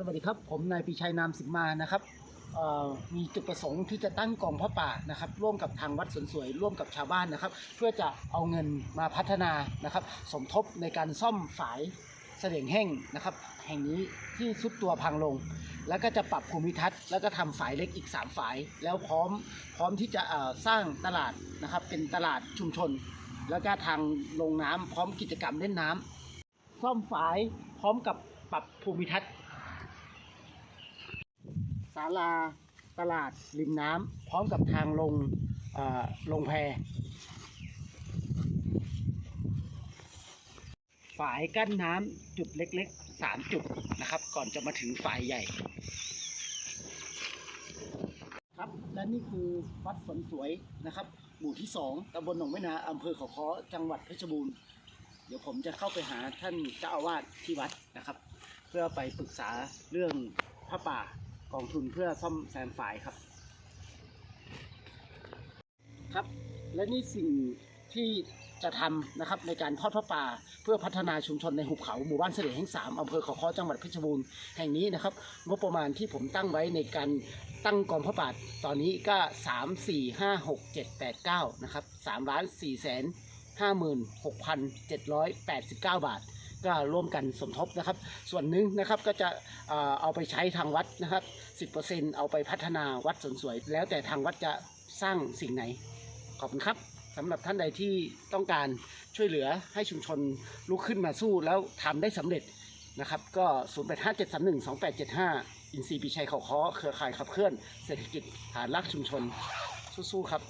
สวัสดีครับ ผมนายปีชัยนามสิมมานะครับมีจุดประสงค์ที่จะตั้งกองพระป่านะครับร่วมกับทางวัดสวนสวยร่วมกับชาวบ้านนะครับ เพื่อจะเอาเงินมาพัฒนานะครับ สมทบในการซ่อมฝายเสลียงแห้งนะครับ แห่งนี้ที่สุดตัวพังลง แล้วก็จะปรับภูมิทัศน์แล้วก็ทำฝายเล็กอีก 3 ฝาย แล้วพร้อมพร้อมที่จะสร้างตลาดนะครับ เป็นตลาดชุมชน แล้วก็ทางลงน้ำพร้อมกิจกรรมเล่นน้ำซ่อมฝายพร้อมกับปรับภูมิทัศน์าลาตลาดริมน้ำพร้อมกับทางลงลงแพฝายกั้นน้ำจุดเล็กๆสามจุดนะครับ ก่อนจะมาถึงฝายใหญ่ ครับและนี่คือวัดสนสวยนะครับ หมู่ที่สองตำบลหนองไม้นาอำเภอขาค้อจังหวัดเพชรบูรณ์เดี๋ยวผมจะเข้าไปหาท่านเจ้าอาวาสที่วัดนะครับ เพื่อไปปรึกษาเรื่องพระป่า กองทุนเพื่อซ่อมแซมฝายครับ ครับ และนี่สิ่งที่จะทำนะครับในการทอดพระป่าเพื่อพัฒนาชุมชนในหุบเขาหมู่บ้านเสด็จแห่งสามอำเภอเขาค้อจังหวัดเพชรบูรณ์แห่งนี้นะครับงบประมาณที่ผมตั้งไว้ในการตั้งกองพระป่าตอนนี้ก็สามสี่ห้าหกเจ็ดแปดเก้านะครับสามล้านสี่แสนห้าหมื่นหกพันเจ็ดร้อยแปดสิบเก้าบาท ก็ร่วมกันสมทบนะครับ ส่วนหนึ่งนะครับก็จะเอาไปใช้ทางวัดนะครับ 10%เอาไปพัฒนาวัดสวนสวย แล้วแต่ทางวัดจะสร้างสิ่งไหน ขอบคุณครับสำหรับท่านใดที่ต้องการช่วยเหลือให้ชุมชนลุกขึ้นมาสู้แล้วทำได้สำเร็จนะครับก็ 0 8 5 7 3 1 2 8 7 5 อินซีปีชัยเขาค้อเครือข่ายขับเคลื่อนเศรษฐกิจฐานรากชุมชนสู้ๆครับ